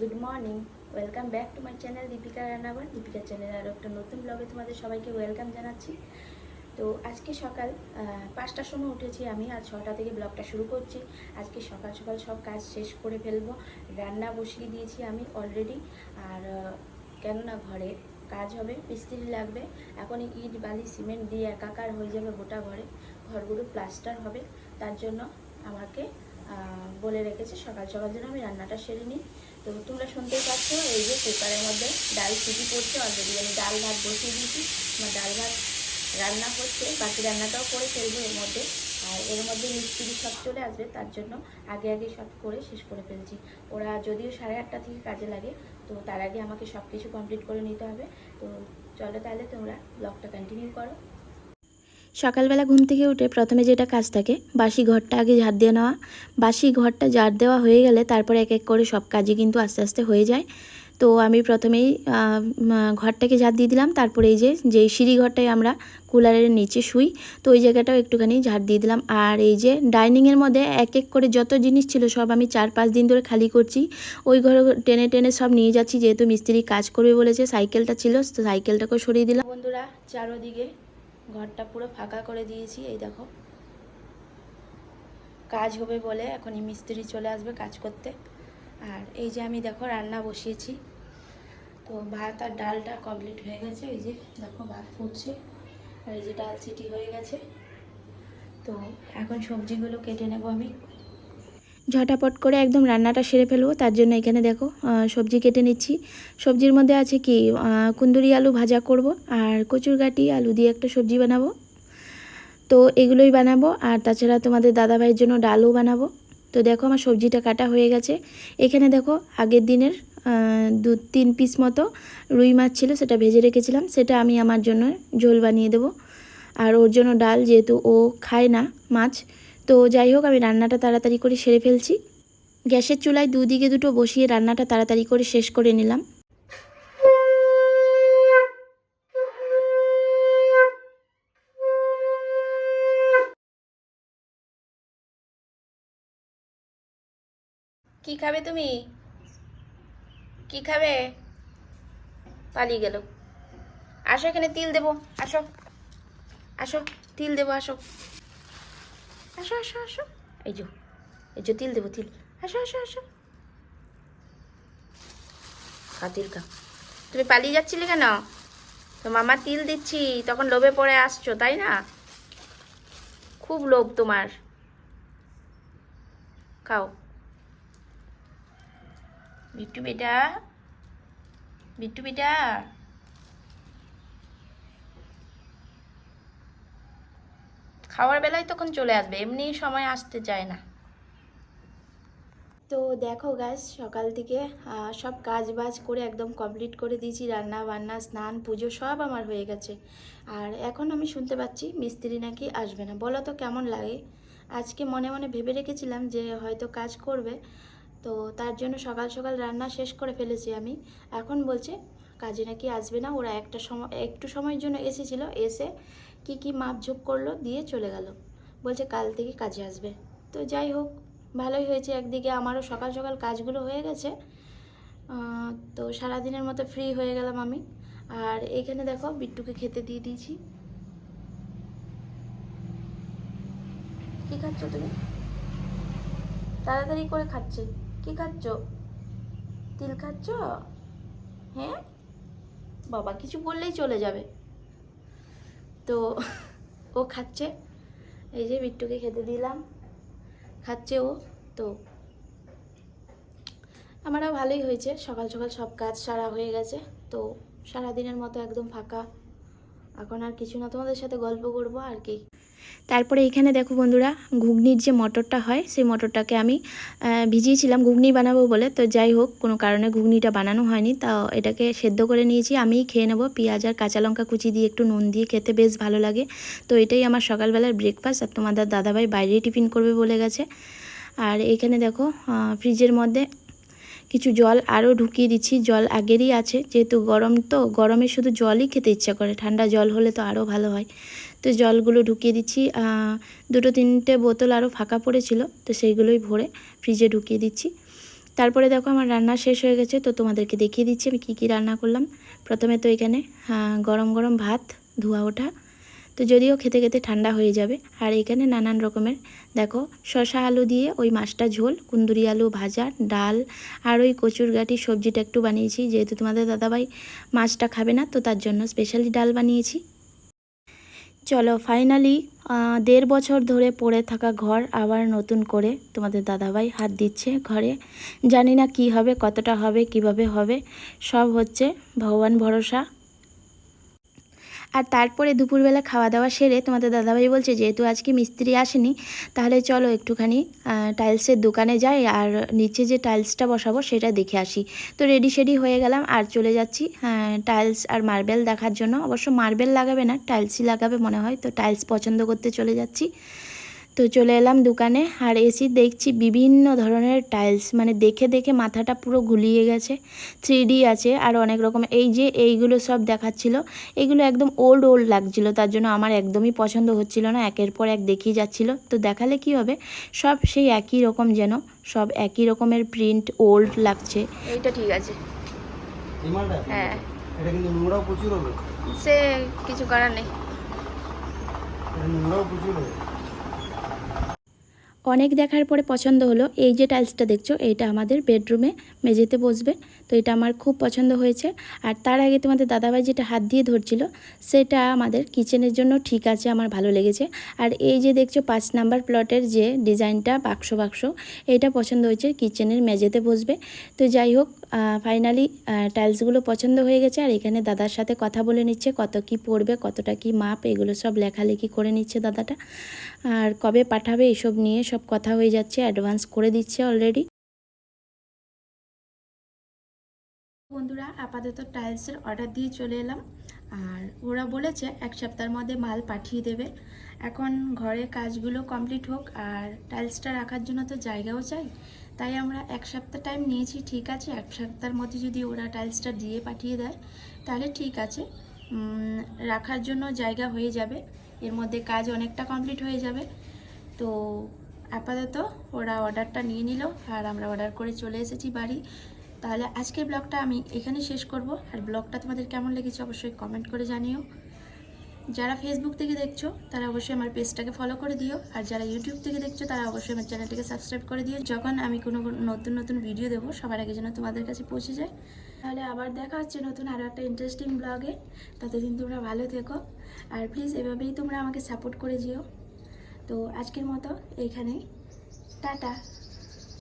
Good morning, welcome back to my channel Dipika রান্নাবার Dipika channel আরও একটা নতুন ব্লগে তোমাদের সবাইকে ওয়েলকাম জানাচ্ছি। তো আজকে সকাল পাঁচটার সময় উঠেছি আমি আর ছটা থেকে ব্লগটা শুরু করছি। আজকে সকাল সকাল সব কাজ শেষ করে ফেলব। রান্না বসিয়ে দিয়েছি আমি অলরেডি আর কেননা ঘরে কাজ হবে, মিস্ত্রি লাগবে, এখন ইট, বালি, সিমেন্ট দিয়ে একাকার হয়ে যাবে গোটা ঘরে। ঘরগুলো প্লাস্টার হবে, তার জন্য আমাকে বলে রেখেছে, সকাল সকাল যেন আমি রান্নাটা সেরে নিই। তো তোমরা শুনতেই পাচ্ছ, এই যে কুকারের মধ্যে ডাল সিটি করছে অলরেডি আমি ডাল ভাত বসিয়ে দিয়েছি। আমার ডাল ভাত রান্না হচ্ছে, বাকি রান্নাটাও করে ফেলব এর মধ্যে। আর এর মধ্যে মিস্ত্রি সব চলে আসবে, তার জন্য আগে আগে সব করে শেষ করে ফেলছি। ওরা যদিও সাড়ে আটটা থেকে কাজে লাগে, তো তার আগে আমাকে সব কিছু কমপ্লিট করে নিতে হবে। তো চলো তাহলে তোমরা ব্লগটা কন্টিনিউ করো। সকালবেলা ঘুম থেকে উঠে প্রথমে যেটা কাজ থাকে, বাসি ঘরটা আগে ঝাড় দিয়ে নেওয়া। বাসি ঘরটা ঝাড় দেওয়া হয়ে গেলে তারপরে এক এক করে সব কাজই কিন্তু আস্তে আস্তে হয়ে যায়। তো আমি প্রথমেই ঘরটাকে ঝাড় দিয়ে দিলাম। তারপরে এই যে, যেই সিঁড়ি ঘরটায় আমরা কুলারের নিচে শুই, তো ওই জায়গাটাও একটুখানি ঝাড় দিয়ে দিলাম। আর এই যে, ডাইনিংয়ের মধ্যে এক এক করে যত জিনিস ছিল সব আমি চার পাঁচ দিন ধরে খালি করছি। ওই ঘরে টেনে টেনে সব নিয়ে যাচ্ছি, যেহেতু মিস্ত্রি কাজ করবে বলেছে, সাইকেলটা ছিল, তো সাইকেলটাকেও সরিয়ে দিলাম। বন্ধুরা, চারোদিকে ঘরটা পুরো ফাঁকা করে দিয়েছি, এই দেখো। কাজ হবে বলে এখন এই মিস্ত্রি চলে আসবে কাজ করতে। আর এই যে আমি দেখো রান্না বসিয়েছি। তো ভাত আর ডালটা কমপ্লিট হয়ে গেছে, এই যে দেখো ভাত ফুটছে, আর এই যে ডাল সিটি হয়ে গেছে। তো এখন সবজিগুলো কেটে নেব আমি। ঝটাপট করে একদম রান্নাটা সেরে ফেলব। তার জন্য এখানে দেখো সবজি কেটে নিচ্ছি। সবজির মধ্যে আছে কি কুন্দুরি আলু ভাজা করব আর কচুর গাটি আলু দিয়ে একটা সবজি বানাবো। তো এগুলোই বানাবো আর তাছাড়া তোমাদের দাদাভাইয়ের জন্য ডালও বানাবো। তো দেখো আমার সবজিটা কাটা হয়ে গেছে। এখানে দেখো আগের দিনের দু তিন পিস মতো রুই মাছ ছিল, সেটা ভেজে রেখেছিলাম। সেটা আমি আমার জন্য ঝোল বানিয়ে দেবো। আর ওর জন্য ডাল যেহেতু ও খায় না মাছ তো যাই হোক, আমি রান্নাটা তাড়াতাড়ি করে সেরে ফেলছি। গ্যাসের চুলায় দুদিকে দুটো বসিয়ে রান্নাটা তাড়াতাড়ি করে শেষ করে নিলাম। কি খাবে তুমি? কি খাবে? পালিয়ে গেল। আসো এখানে, তিল দেবো। আসো। আসো, তিল দেবো, আসো। আসো আসো আসো। এই যো এই যো তিল দেবো, তিল। আসো আসো আসো। খা, তিল খা। তুমি পালিয়ে যাচ্ছিলে কেন? তো মামা তিল দিচ্ছি, তখন লোভে পড়ে আসছো, তাই না? খুব লোভ তোমার। খাও। বিট্টু বেটা বিট্টু বেটা। খাওয়ার বেলায় তখন চলে আসবে, এমনি সময় আসতে চায় না। তো দেখো গাছ সকাল থেকে সব কাজ বাজ করে একদম কমপ্লিট করে দিয়েছি, রান্না বান্না, স্নান, পুজো সব আমার হয়ে গেছে। আর এখন আমি শুনতে পাচ্ছি মিস্ত্রি নাকি আসবে না। বলো তো কেমন লাগে? আজকে মনে মনে ভেবে রেখেছিলাম যে হয়তো কাজ করবে, তো তার জন্য সকাল সকাল রান্না শেষ করে ফেলেছি আমি। এখন বলছে কাজে নাকি আসবে না। ওরা একটা সময়, একটু সময়ের জন্য এসেছিল, এসে কি কি মাপঝোপ করল দিয়ে চলে গেল। বলছে, কাল থেকে কাজে আসবে। তো যাই হোক, ভালোই হয়েছে। একদিকে আমারও সকাল সকাল কাজগুলো হয়ে গেছে। তো সারাদিনের মতো ফ্রি হয়ে গেলাম আমি। আর এখানে দেখো, বিট্টুকে খেতে দিয়ে দিয়েছি। কি খাচ্ছ তুমি? তাড়াতাড়ি করে খাচ্ছে। কি খাচ্ছ? তিল খাচ্ছ? হ্যাঁ? বাবা কিছু বললেই চলে যাবে। তো ও খাচ্ছে, এই যে মিট্টুকে খেতে দিলাম, খাচ্ছে ও, তো আমারও ভালোই হয়েছে, সকাল সকাল সব কাজ সারা হয়ে গেছে, তো সারাদিনের মতো একদম ফাঁকা। এখন আর কিছু না, তোমাদের সাথে গল্প করব আর কি। তারপরে এখানে দেখো বন্ধুরা, ঘুগনির যে মটরটা হয়, সেই মটরটাকে আমি ভিজিয়েছিলাম। ঘুগনি বানাবো বলে, তো যাই হোক, কোনো কারণে ঘুগনিটা বানানো হয়নি, তা এটাকে সেদ্ধ করে নিয়েছি। আমিই খেয়ে নেব। পেঁয়াজ আর কাঁচা লঙ্কা কুচি দিয়ে একটু নুন দিয়ে খেতে বেশ ভালো লাগে। তো এটাই আমার সকালবেলার ব্রেকফাস্ট আর তোমাদের দাদাভাই বাইরেই টিফিন করবে বলে গেছে। আর এখানে দেখো ফ্রিজের মধ্যে কিছু জল আরও ঢুকিয়ে দিচ্ছি। জল আগেরই আছে, যেহেতু গরম, তো গরমে শুধু জলই খেতে ইচ্ছা করে। ঠান্ডা জল হলে তো আরও ভালো হয়। তো জলগুলো ঢুকিয়ে দিচ্ছি। দুটো তিনটে বোতল আরও ফাঁকা পড়েছিল, তো সেইগুলোই ভরে ফ্রিজে ঢুকিয়ে দিচ্ছি। তারপরে দেখো আমার রান্না শেষ হয়ে গেছে, তো তোমাদেরকে দেখিয়ে দিচ্ছি আমি কী কী রান্না করলাম। প্রথমে তো এখানে গরম গরম ভাত, ধোয়া ওঠা তো যদিও খেতে খেতে ঠান্ডা হয়ে যাবে। আর এখানে নানান রকমের, দেখো শশা আলু দিয়ে ওই মাছটা ঝোল, কুন্দুরি আলু ভাজা, ডাল, আর ওই কচুর গাঁটি সবজিটা একটু বানিয়েছি। যেহেতু তোমাদের দাদাভাই মাছটা খাবে না, তো তার জন্য স্পেশালি ডাল বানিয়েছি। চলো ফাইনালি দেড় বছর ধরে পড়ে থাকা ঘর আবার নতুন করে তোমাদের দাদাভাই হাত দিচ্ছে ঘরে। জানি না কি হবে, কতটা হবে, কীভাবে হবে, সব হচ্ছে ভগবান ভরসা। আর তারপরে দুপুরবেলা খাওয়া দাওয়া সেরে তোমাদের দাদাভাই বলছে, যেহেতু আজকে মিস্ত্রি আসেনি, তাহলে চলো একটুখানি টাইলসের দোকানে যাই আর নিচে যে টাইলসটা বসাবো সেটা দেখে আসি। তো রেডি শেডি হয়ে গেলাম আর চলে যাচ্ছি টাইলস আর মার্বেল দেখার জন্য। অবশ্য মার্বেল লাগাবে না টাইলসই লাগাবে মনে হয়, তো টাইলস পছন্দ করতে চলে যাচ্ছি। তো চলে এলাম দোকানে আর এসি দেখছি বিভিন্ন ধরনের টাইলস মানে দেখে দেখে মাথাটা পুরো গুলিয়ে গেছে থ্রি আছে আর অনেক রকম। এই যে এইগুলো সব দেখাচ্ছিল এগুলো একদম ওল্ড ওল্ড লাগছিল তার জন্য আমার একদমই পছন্দ হচ্ছিল না একের পর এক দেখিয়ে যাচ্ছিল। তো দেখালে কি হবে সব সেই একই রকম যেন সব একই রকমের প্রিন্ট ওল্ড লাগছে। এইটা ঠিক আছে। হ্যাঁ। এটা কিন্তু নোংরাও প্রচুর হবে। সে কিছু করার নেই। নোংরাও প্রচুর হবে। অনেক দেখার পরে পছন্দ হলো। এই যে টাইলসটা দেখছ, এইটা আমাদের বেডরুমে মেঝেতে বসবে। তো এটা আমার খুব পছন্দ হয়েছে। আর তার আগে তোমাদের দাদাভাই যেটা হাত দিয়ে ধরছিল, সেটা আমাদের কিচেনের জন্য ঠিক আছে, আমার ভালো লেগেছে। আর এই যে দেখছ পাঁচ নাম্বার প্লটের যে ডিজাইনটা বাক্স বাক্স এটা পছন্দ হয়েছে কিচেনের মেঝেতে বসবে। তো যাই হোক ফাইনালি টাইলসগুলো পছন্দ হয়ে গেছে, আর এখানে দাদার সাথে কথা বলে নিচ্ছে, কত কি পড়বে, কতটা কি মাপ, এগুলো সব লেখালেখি করে নিচ্ছে দাদাটা। আর কবে পাঠাবে, এসব নিয়ে সব কথা হয়ে যাচ্ছে অ্যাডভান্স করে দিচ্ছে অলরেডি বন্ধুরা, আপাতত টাইলসের অর্ডার দিয়ে চলে এলাম। আর ওরা বলেছে এক সপ্তাহের মধ্যে মাল পাঠিয়ে দেবে। এখন ঘরে কাজগুলো কমপ্লিট হোক আর টাইলসটা রাখার জন্য তো জায়গাও চাই। তাই আমরা এক সপ্তাহ টাইম নিয়েছি, ঠিক আছে? এক সপ্তাহের মধ্যে যদি ওরা টাইলসটা দিয়ে পাঠিয়ে দেয়, তাহলে ঠিক আছে। রাখার জন্য জায়গা হয়ে যাবে। এর মধ্যে কাজ অনেকটা কমপ্লিট হয়ে যাবে। তো আপাতত ওরা অর্ডারটা নিয়ে নিল আর আমরা অর্ডার করে চলে এসেছি বাড়ি। তাহলে আজকের ব্লগটা আমি এখানে শেষ করব। আর ব্লগটা তোমাদের কেমন লেগেছে অবশ্যই কমেন্ট করে জানিও। যারা ফেসবুক থেকে দেখছ, তারা অবশ্যই আমার পেজটাকে ফলো করে দিও। আর যারা ইউটিউব থেকে দেখছ, তারা অবশ্যই আমার চ্যানেলটাকে সাবস্ক্রাইব করে দিও। যখন আমি কোনো নতুন নতুন ভিডিও দেবো, সবার আগে যেন তোমাদের কাছে পৌঁছে যায়। তাহলে আবার দেখা হচ্ছে নতুন আরও একটা ইন্টারেস্টিং ব্লগে ততদিন তোমরা ভালো থেকো। আর প্লিজ এভাবেই তোমরা আমাকে সাপোর্ট করে যেও। তো আজকের মতো এইখানেই টাটা।